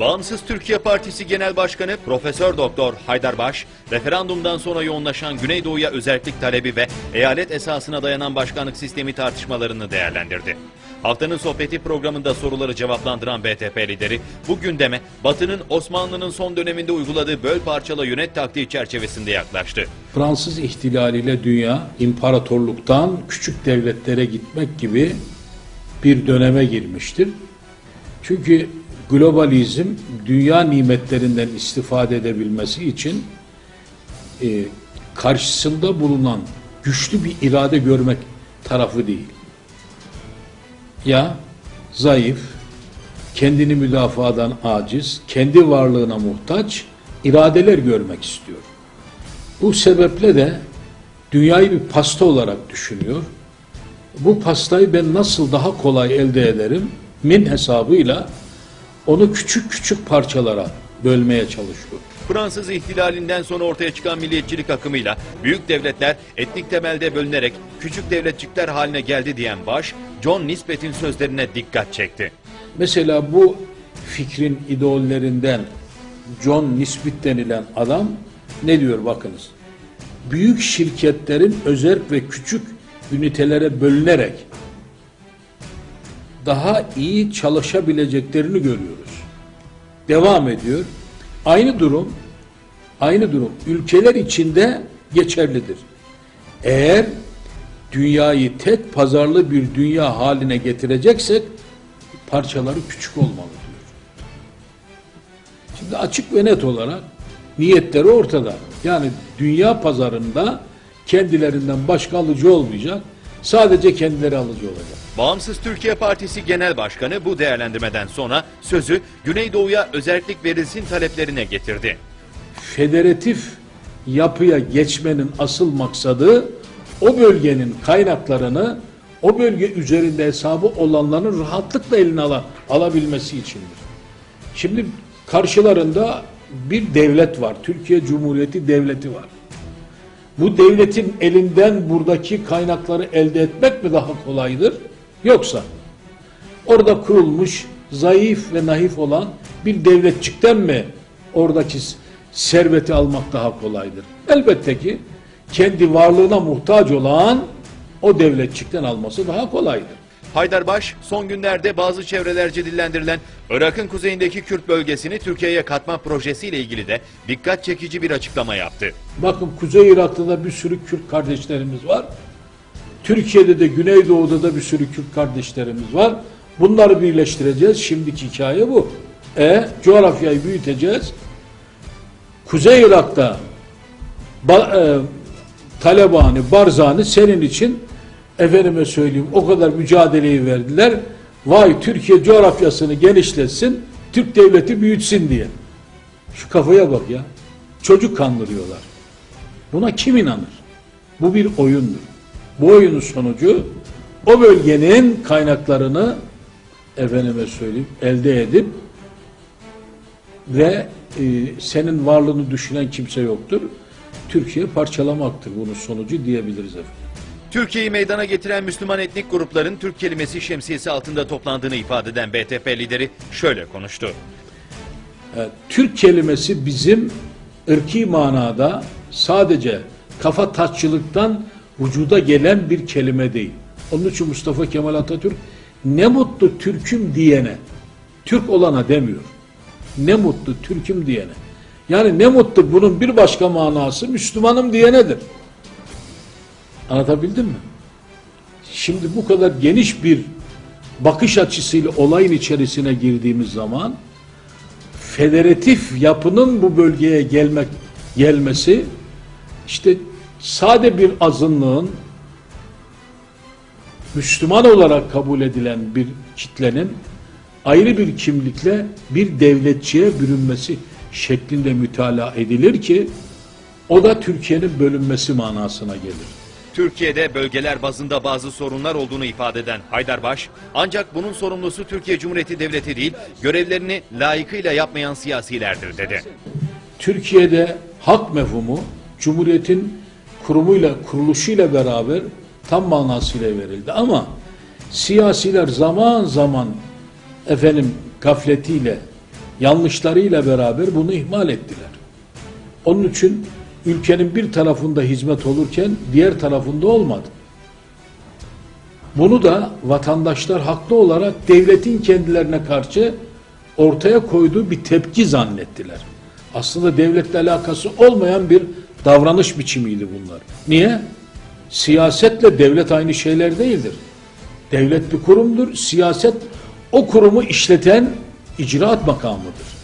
Bağımsız Türkiye Partisi Genel Başkanı Profesör Doktor Haydar Baş, referandumdan sonra yoğunlaşan Güneydoğu'ya özellik talebi ve eyalet esasına dayanan başkanlık sistemi tartışmalarını değerlendirdi. Haftanın sohbeti programında soruları cevaplandıran BTP lideri bu gündeme Batı'nın Osmanlı'nın son döneminde uyguladığı böl parçala yönet taktiği çerçevesinde yaklaştı. Fransız ihtilaliyle dünya imparatorluktan küçük devletlere gitmek gibi bir döneme girmiştir. Çünkü globalizm dünya nimetlerinden istifade edebilmesi için e, karşısında bulunan güçlü bir irade görmek tarafı değil. Ya zayıf, kendini müdafadan aciz, kendi varlığına muhtaç iradeler görmek istiyor. Bu sebeple de dünyayı bir pasta olarak düşünüyor. Bu pastayı ben nasıl daha kolay elde ederim min hesabıyla onu küçük küçük parçalara bölmeye çalışıyor. Fransız ihtilalinden sonra ortaya çıkan milliyetçilik akımıyla büyük devletler etnik temelde bölünerek küçük devletçikler haline geldi diyen Baş, John Nisbet'in sözlerine dikkat çekti. Mesela bu fikrin ideollerinden John Nisbet denilen adam ne diyor bakınız. Büyük şirketlerin özerk ve küçük ünitelere bölünerek daha iyi çalışabileceklerini görüyoruz. Devam ediyor. Aynı durum aynı durum ülkeler içinde geçerlidir. Eğer dünyayı tek pazarlı bir dünya haline getireceksek parçaları küçük olmalı diyor. Şimdi açık ve net olarak niyetleri ortada. Yani dünya pazarında kendilerinden başka alıcı olmayacak. Sadece kendileri alıcı olacak. Bağımsız Türkiye Partisi Genel Başkanı bu değerlendirmeden sonra sözü Güneydoğu'ya özellik verilsin taleplerine getirdi. Federatif yapıya geçmenin asıl maksadı o bölgenin kaynaklarını o bölge üzerinde hesabı olanların rahatlıkla eline ala, alabilmesi içindir. Şimdi karşılarında bir devlet var. Türkiye Cumhuriyeti Devleti var. Bu devletin elinden buradaki kaynakları elde etmek mi daha kolaydır? Yoksa orada kurulmuş zayıf ve naif olan bir devletçikten mi oradaki serveti almak daha kolaydır? Elbette ki kendi varlığına muhtaç olan o devletçikten alması daha kolaydır. Haydarbaş son günlerde bazı çevrelerce dillendirilen Irak'ın kuzeyindeki Kürt bölgesini Türkiye'ye katma projesiyle ilgili de dikkat çekici bir açıklama yaptı. Bakın Kuzey Irak'ta da bir sürü Kürt kardeşlerimiz var. Türkiye'de de Güneydoğu'da da bir sürü Kürt kardeşlerimiz var. Bunları birleştireceğiz. Şimdiki hikaye bu. E coğrafyayı büyüteceğiz. Kuzey Irak'ta ba, e, Talebani, Barzani senin için efendime söyleyeyim o kadar mücadeleyi verdiler. Vay Türkiye coğrafyasını genişletsin, Türk devleti büyütsün diye. Şu kafaya bak ya. Çocuk kandırıyorlar. Buna kim inanır? Bu bir oyundur. Bu oyunun sonucu o bölgenin kaynaklarını efendime söyleyeyim elde edip ve e, senin varlığını düşünen kimse yoktur. Türkiye parçalamaktır bunun sonucu diyebiliriz efendim. Türkiye'yi meydana getiren Müslüman etnik grupların Türk kelimesi şemsiyesi altında toplandığını ifade eden BTP lideri şöyle konuştu. E, Türk kelimesi bizim ırki manada sadece kafa taççılıktan vücuda gelen bir kelime değil. Onun için Mustafa Kemal Atatürk ne mutlu Türk'üm diyene, Türk olana demiyor. Ne mutlu Türk'üm diyene. Yani ne mutlu bunun bir başka manası Müslümanım diyenedir. Anlatabildim mi? Şimdi bu kadar geniş bir bakış açısıyla olayın içerisine girdiğimiz zaman federatif yapının bu bölgeye gelmek gelmesi işte sade bir azınlığın Müslüman olarak kabul edilen bir kitlenin ayrı bir kimlikle bir devletçiye bürünmesi şeklinde mütalaa edilir ki o da Türkiye'nin bölünmesi manasına gelir. Türkiye'de bölgeler bazında bazı sorunlar olduğunu ifade eden Haydarbaş, ancak bunun sorumlusu Türkiye Cumhuriyeti Devleti değil, görevlerini layıkıyla yapmayan siyasilerdir dedi. Türkiye'de hak mefhumu Cumhuriyet'in kurumuyla, kuruluşuyla beraber tam manasıyla verildi. Ama siyasiler zaman zaman efendim gafletiyle yanlışlarıyla beraber bunu ihmal ettiler. Onun için ülkenin bir tarafında hizmet olurken diğer tarafında olmadı. Bunu da vatandaşlar haklı olarak devletin kendilerine karşı ortaya koyduğu bir tepki zannettiler. Aslında devletle alakası olmayan bir davranış biçimiydi bunlar. Niye? Siyasetle devlet aynı şeyler değildir. Devlet bir kurumdur, siyaset o kurumu işleten icraat makamıdır.